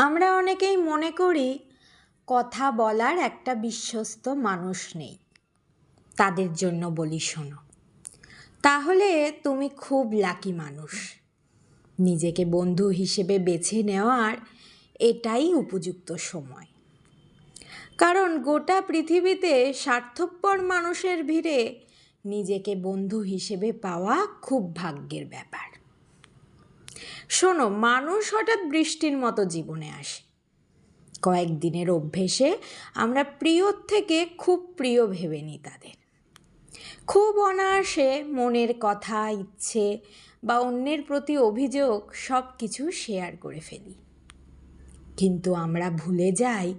আমরা অনেকেই মনে করি কথা বলার একটা বিশ্বস্ত মানুষ নেই। তাদের জন্য বলি শোনো। তাহলে তুমি খুব লাকি মানুষ। নিজেকে বন্ধু হিসেবে বেছে নেওয়ার এটাই উপযুক্ত সময়। কারণ গোটা পৃথিবীতে স্বার্থপর মানুষের ভিড়ে নিজেকে বন্ধু হিসেবে পাওয়া খুব ভাগ্যের ব্যাপার। শোনো, মানুষ হঠাৎ বৃষ্টির মতো জীবনে আসে। কয়েকদিনের অভ্যেসে আমরা প্রিয়র থেকে খুব প্রিয় ভেবে নিই তাদের। খুব অনায়াসে মনের কথা, ইচ্ছে বা অন্যের প্রতি অভিযোগ সব কিছু শেয়ার করে ফেলি। কিন্তু আমরা ভুলে যাই,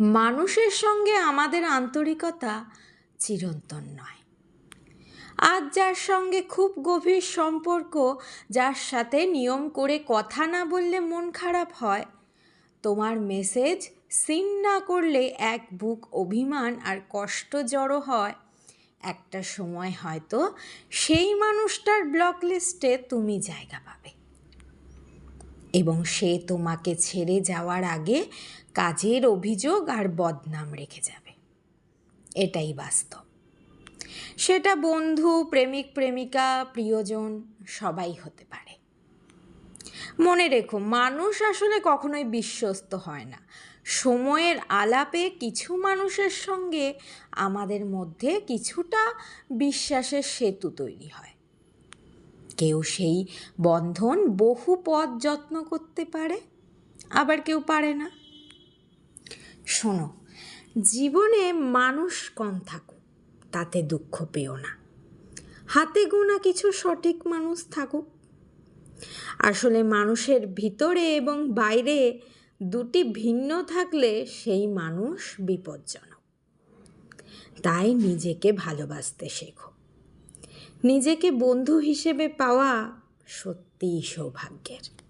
মানুষের সঙ্গে আমাদের আন্তরিকতা চিরন্তন নয়। আজ যার সঙ্গে খুব গভীর সম্পর্ক, যার সাথে নিয়ম করে কথা না বললে মন খারাপ হয়। তোমার মেসেজ সিন না করলে এক বুক অভিমান আর কষ্ট জড়ো হয়। একটা সময় হয়তো সেই মানুষটার ব্লক লিস্টে তুমি জায়গা পাবে। এবং সে তোমাকে ছেড়ে যাওয়ার আগে কাজের অভিযোগ আর বদনাম রেখে যাবে। এটাই বাস্তব। সেটা বন্ধু, প্রেমিক, প্রেমিকা, প্রিয়জন সবাই হতে পারে। মনে রেখো, মানুষ আসলে কখনোই বিশ্বস্ত হয় না। সময়ের আলাপে কিছু মানুষের সঙ্গে আমাদের মধ্যে কিছুটা বিশ্বাসের সেতু তৈরি হয়। কেউ সেই বন্ধন বহু পথ যত্ন করতে পারে, আবার কেউ পারে না। শোনো, জীবনে মানুষ কম থাকুক তাতে দুঃখ পেও না। হাতে গোনা কিছু সঠিক মানুষ থাকুক। আসলে মানুষের ভিতরে এবং বাইরে দুটি ভিন্ন থাকলে সেই মানুষ বিপজ্জনক। তাই নিজেকে ভালোবাসতে শেখো। নিজেকে বন্ধু হিসেবে পাওয়া সত্যিই সৌভাগ্যের।